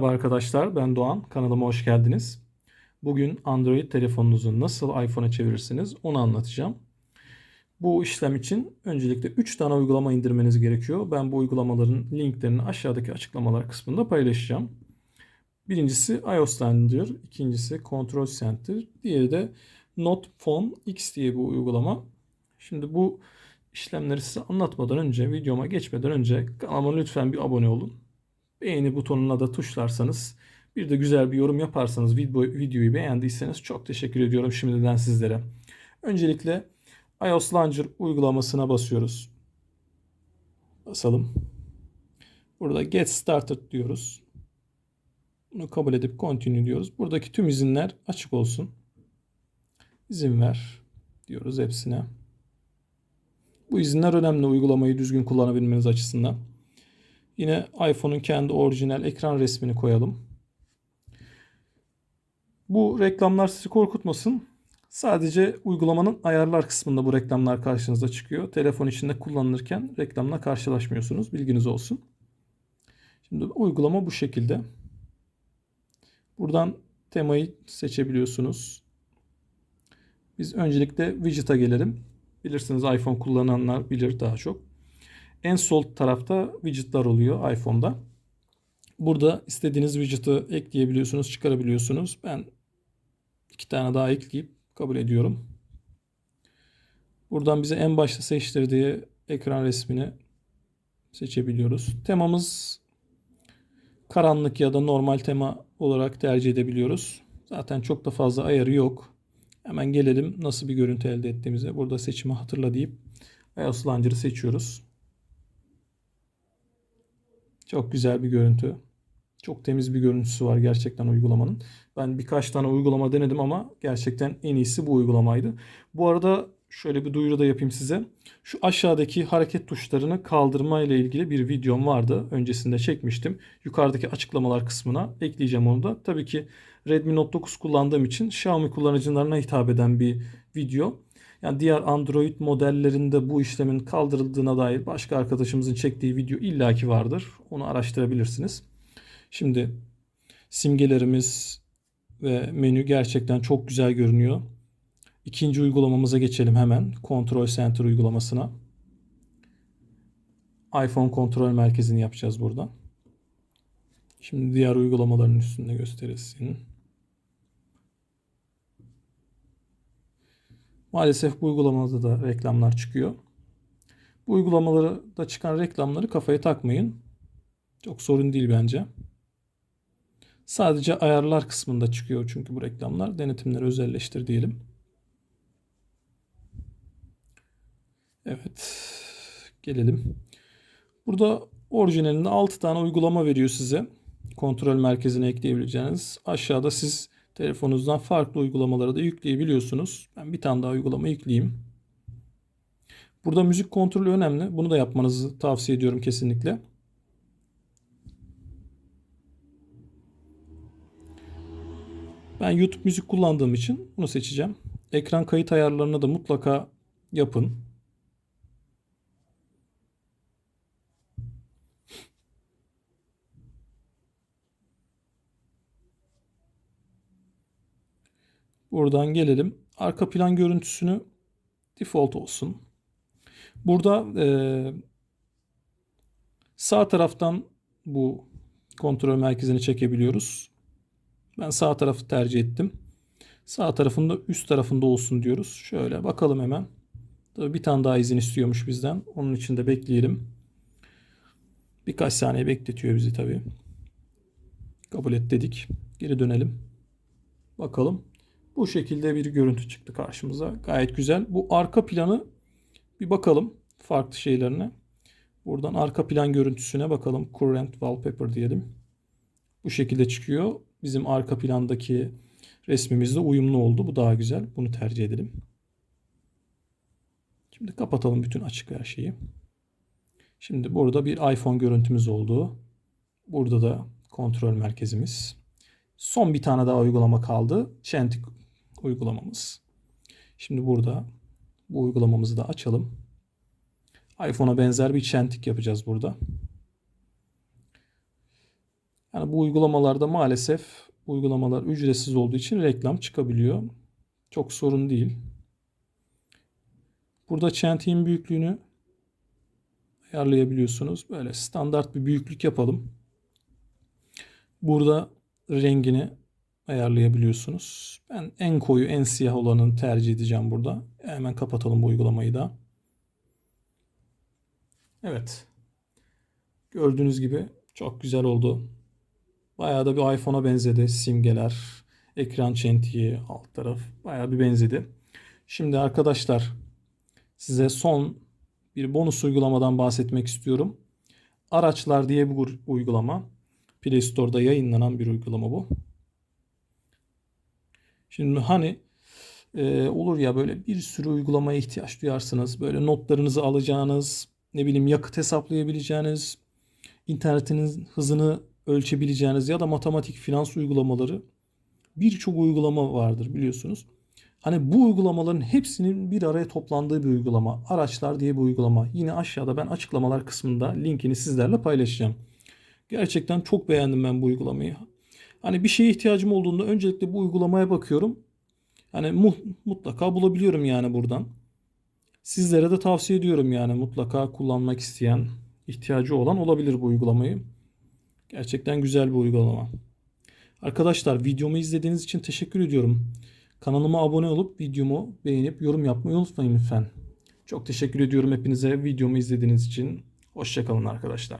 Merhaba arkadaşlar, ben Doğan. Kanalıma hoş geldiniz. Bugün Android telefonunuzu nasıl iPhone'a çevirirsiniz onu anlatacağım. Bu işlem için öncelikle 3 tane uygulama indirmeniz gerekiyor. Ben bu uygulamaların linklerini aşağıdaki açıklamalar kısmında paylaşacağım. Birincisi iOS'tan diyor, ikincisi Control Center, diğeri de Not Phone X diye bu uygulama. Şimdi bu işlemleri size anlatmadan önce, videoma geçmeden önce kanalıma lütfen bir abone olun. Beğeni butonuna da tuşlarsanız bir de güzel bir yorum yaparsanız video, videoyu beğendiyseniz çok teşekkür ediyorum şimdiden sizlere. Öncelikle iOS Launcher uygulamasına basıyoruz. Basalım. Burada Get Started diyoruz. Bunu kabul edip Continue diyoruz. Buradaki tüm izinler açık olsun. İzin ver diyoruz hepsine. Bu izinler önemli uygulamayı düzgün kullanabilmeniz açısından. Yine iPhone'un kendi orijinal ekran resmini koyalım. Bu reklamlar sizi korkutmasın. Sadece uygulamanın ayarlar kısmında bu reklamlar karşınıza çıkıyor. Telefon içinde kullanılırken reklamla karşılaşmıyorsunuz. Bilginiz olsun. Şimdi uygulama bu şekilde. Buradan temayı seçebiliyorsunuz. Biz öncelikle widget'a gelelim. Bilirsiniz iPhone kullananlar bilir daha çok. En sol tarafta widget'lar oluyor iPhone'da. Burada istediğiniz widget'ı ekleyebiliyorsunuz, çıkarabiliyorsunuz. Ben iki tane daha ekleyip kabul ediyorum. Buradan bize en başta seçtirdiği ekran resmini seçebiliyoruz. Temamız karanlık ya da normal tema olarak tercih edebiliyoruz. Zaten çok da fazla ayarı yok. Hemen gelelim nasıl bir görüntü elde ettiğimize. Burada seçimi hatırla deyip iOS Launcher'ı seçiyoruz. Çok güzel bir görüntü. Çok temiz bir görüntüsü var gerçekten uygulamanın. Ben birkaç tane uygulama denedim ama gerçekten en iyisi bu uygulamaydı. Bu arada şöyle bir duyuru da yapayım size. Şu aşağıdaki hareket tuşlarını kaldırma ile ilgili bir videom vardı. Öncesinde çekmiştim. Yukarıdaki açıklamalar kısmına ekleyeceğim onu da. Tabii ki Redmi Note 9 kullandığım için Xiaomi kullanıcılarına hitap eden bir video. Yani diğer Android modellerinde bu işlemin kaldırıldığına dair başka arkadaşımızın çektiği video illaki vardır. Onu araştırabilirsiniz. Şimdi simgelerimiz ve menü gerçekten çok güzel görünüyor. İkinci uygulamamıza geçelim hemen. Control Center uygulamasına. iPhone kontrol merkezini yapacağız burada. Şimdi diğer uygulamaların üstünde gösterilsin. Maalesef bu uygulamada da reklamlar çıkıyor. Bu uygulamaları da çıkan reklamları kafaya takmayın. Çok sorun değil bence. Sadece ayarlar kısmında çıkıyor çünkü bu reklamlar. Denetimleri özelleştir diyelim. Evet. Gelelim. Burada orijinalinde 6 tane uygulama veriyor size. Kontrol merkezine ekleyebileceğiniz. Aşağıda siz telefonunuzdan farklı uygulamaları da yükleyebiliyorsunuz. Ben bir tane daha uygulama yükleyeyim. Burada müzik kontrolü önemli. Bunu da yapmanızı tavsiye ediyorum kesinlikle. Ben YouTube müzik kullandığım için bunu seçeceğim. Ekran kayıt ayarlarını da mutlaka yapın. Buradan gelelim. Arka plan görüntüsünü default olsun. Burada e, sağ taraftan bu kontrol merkezini çekebiliyoruz. Ben sağ tarafı tercih ettim. Sağ tarafında üst tarafında olsun diyoruz. Şöyle bakalım hemen. Tabii bir tane daha izin istiyormuş bizden. Onun için de bekleyelim. Birkaç saniye bekletiyor bizi tabii. Kabul et dedik. Geri dönelim. Bakalım. Bu şekilde bir görüntü çıktı karşımıza. Gayet güzel. Bu arka planı bir bakalım farklı şeylerine. Buradan arka plan görüntüsüne bakalım. Current wallpaper diyelim. Bu şekilde çıkıyor. Bizim arka plandaki resmimizle uyumlu oldu. Bu daha güzel. Bunu tercih edelim. Şimdi kapatalım bütün açık her şeyi. Şimdi burada bir iPhone görüntümüz oldu. Burada da kontrol merkezimiz. Son bir tane daha uygulama kaldı. Chantic uygulamamız. Şimdi burada bu uygulamamızı da açalım. iPhone'a benzer bir Chantic yapacağız burada. Yani bu uygulamalarda maalesef uygulamalar ücretsiz olduğu için reklam çıkabiliyor. Çok sorun değil. Burada çentiğin büyüklüğünü ayarlayabiliyorsunuz. Böyle standart bir büyüklük yapalım. Burada rengini ayarlayabiliyorsunuz. Ben en koyu, en siyah olanını tercih edeceğim burada. Hemen kapatalım bu uygulamayı da. Evet. Gördüğünüz gibi çok güzel oldu. Bayağı da bir iPhone'a benzedi. Simgeler, ekran çentiği, alt taraf bayağı bir benzedi. Şimdi arkadaşlar size son bir bonus uygulamadan bahsetmek istiyorum. Araçlar diye bir uygulama. Play Store'da yayınlanan bir uygulama bu. Şimdi hani e, olur ya böyle bir sürü uygulamaya ihtiyaç duyarsınız. Böyle notlarınızı alacağınız, ne bileyim yakıt hesaplayabileceğiniz, internetin hızını ölçebileceğiniz ya da matematik finans uygulamaları birçok uygulama vardır biliyorsunuz. Hani bu uygulamaların hepsinin bir araya toplandığı bir uygulama. Araçlar diye bir uygulama. Yine aşağıda ben açıklamalar kısmında linkini sizlerle paylaşacağım. Gerçekten çok beğendim ben bu uygulamayı. Hani bir şeye ihtiyacım olduğunda öncelikle bu uygulamaya bakıyorum. Hani mu- mutlaka bulabiliyorum yani buradan. Sizlere de tavsiye ediyorum yani mutlaka kullanmak isteyen, ihtiyacı olan olabilir bu uygulamayı. Gerçekten güzel bir uygulama. Arkadaşlar videomu izlediğiniz için teşekkür ediyorum. Kanalıma abone olup videomu beğenip yorum yapmayı unutmayın lütfen. Çok teşekkür ediyorum hepinize videomu izlediğiniz için. Hoşçakalın arkadaşlar.